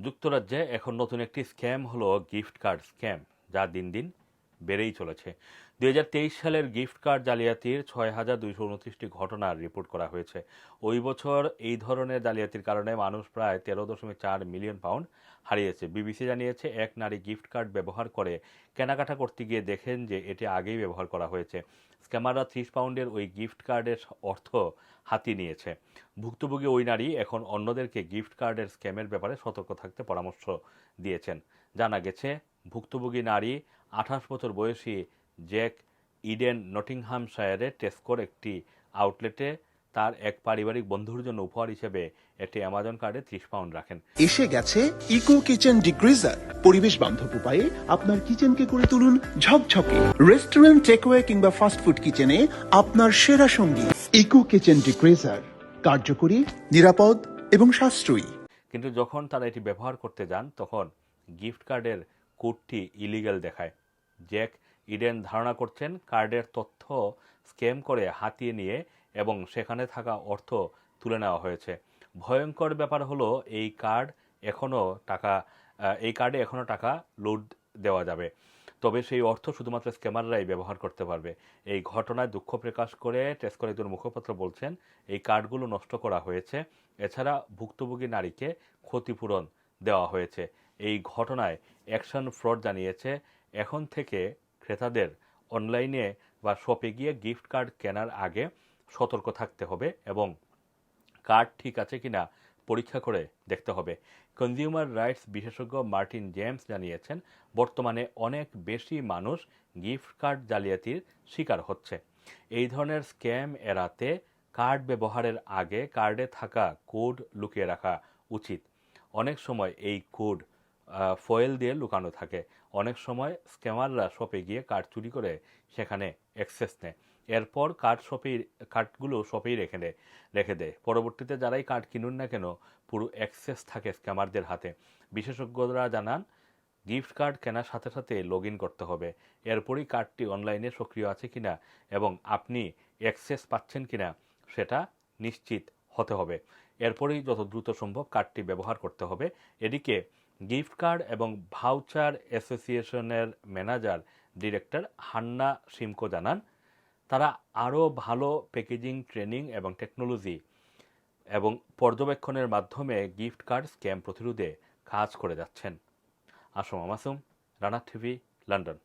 যুক্তরাজ্যে এখন নতুন একটি স্ক্যাম হলো গিফট কার্ড স্ক্যাম যা দিন দিন বেড়েই চলেছে। দুই হাজার তেইশ সালের গিফট কার্ড জালিয়াতির ছয় হাজার দুইশো উনত্রিশটি ঘটনার রিপোর্ট করা হয়েছে। ওই বছর এই ধরনের জালিয়াতির কারণে মানুষ প্রায় তেরো দশমিক চার মিলিয়ন পাউন্ড হারিয়েছে। বিবিসি জানিয়েছে, এক নারী গিফট কার্ড ব্যবহার করে কেনাকাটা করতে গিয়ে দেখেন যে এটি আগেই ব্যবহার করা হয়েছে। স্ক্যামাররা ত্রিশ পাউন্ডের ওই গিফট কার্ডের অর্থ হাতিয়ে নিয়েছে। ভুক্তভোগী ওই নারী এখন অন্যদেরকে গিফট কার্ডের স্ক্যামের ব্যাপারে সতর্ক থাকতে পরামর্শ দিয়েছেন। জানা গেছে, ভুক্তভোগী নারী আঠাশ বছর বয়সী জ্যাক ইডেন নটিংহামশায়ারের টেস্কোর একটি আউটলেটে তার এক পারিবারিক বন্ধুর জন্য উপহার হিসেবে একটি অ্যামাজন কার্ডে ত্রিশ পাউন্ড রাখেন। এসে গেছে ইকো কিচেন ডিগ্রিজার পরিবেশ বান্ধব উপায়ে আপনার কিচেনকে করে তুলুন ঝকঝকে। রেস্টুরেন্ট টেকওয়ে কিংবা ফাস্টফুড কিচেনে আপনার সেরা সঙ্গী ইকো কিচেন ডিগ্রিজার কার্যকরী নিরাপদ এবং সাশ্রয়ী। কিন্তু যখন তারা এটি ব্যবহার করতে যান তখন গিফট কার্ডের কোডটি ইলিগ্যাল দেখায়। জ্যাক ইডেন ধারণা করছেন কার্ডের তথ্য স্ক্যাম করে হাতিয়ে নিয়ে এবং সেখানে থাকা অর্থ তুলে নেওয়া হয়েছে। ভয়ঙ্কর ব্যাপার হলো এই কার্ড এখনও টাকা এই কার্ডে এখনও টাকা লোড দেওয়া যাবে। তবে সেই অর্থ শুধুমাত্র স্ক্যামাররাই ব্যবহার করতে পারবে। এই ঘটনায় দুঃখ প্রকাশ করে টেস্কর একজন মুখপাত্র বলছেন, এই কার্ডগুলো নষ্ট করা হয়েছে। এছাড়া ভুক্তভোগী নারীকে ক্ষতিপূরণ দেওয়া হয়েছে। এই ঘটনায় অ্যাকশন ফ্রড জানিয়েছে, এখন থেকে ক্রেতাদের অনলাইনে বা শপে গিয়ে গিফট কার্ড কেনার আগে সতর্ক থাকতে হবে এবং কার্ড ঠিক আছে কিনা পরীক্ষা করে দেখতে হবে। কনজিউমার রাইটস বিশেষজ্ঞ মার্টিন জেমস জানিয়েছেন, বর্তমানে অনেক বেশি মানুষ গিফট কার্ড জালিয়াতির শিকার হচ্ছে। এই ধরনের স্ক্যাম এড়াতে কার্ড ব্যবহারের আগে কার্ডে থাকা কোড লুকিয়ে রাখা উচিত। অনেক সময় এই কোড ফয়েল দিয়ে লুকানো থাকে। অনেক সময় স্ক্যামাররা শপে গিয়ে কার্ড চুরি করে সেখানে অ্যাক্সেস নেয়। এরপর কার্ড শপেই কার্ডগুলো শপেই রেখে দেয় রেখে দেয়। পরবর্তীতে যারাই কার্ড কিনুন না কেন, পুরো অ্যাক্সেস থাকে স্ক্যামারদের হাতে। বিশেষজ্ঞরা জানান গিফট কার্ড কেনার সাথে সাথে লগ করতে হবে। এরপরই কার্ডটি অনলাইনে সক্রিয় আছে কিনা এবং আপনি অ্যাক্সেস পাচ্ছেন কিনা, সেটা নিশ্চিত হতে হবে। এরপরেই যত দ্রুত সম্ভব কার্ডটি ব্যবহার করতে হবে। এদিকে গিফট কার্ড এবং ভাউচার অ্যাসোসিয়েশনের ম্যানেজার ডিরেক্টর হান্না সিমকো জানান, তারা আরও ভালো প্যাকেজিং, ট্রেনিং এবং টেকনোলজি এবং পর্যবেক্ষণের মাধ্যমে গিফট কার্ড স্ক্যাম প্রতিরোধে কাজ করে যাচ্ছেন। Assam আমাসুম, Rana TV, London.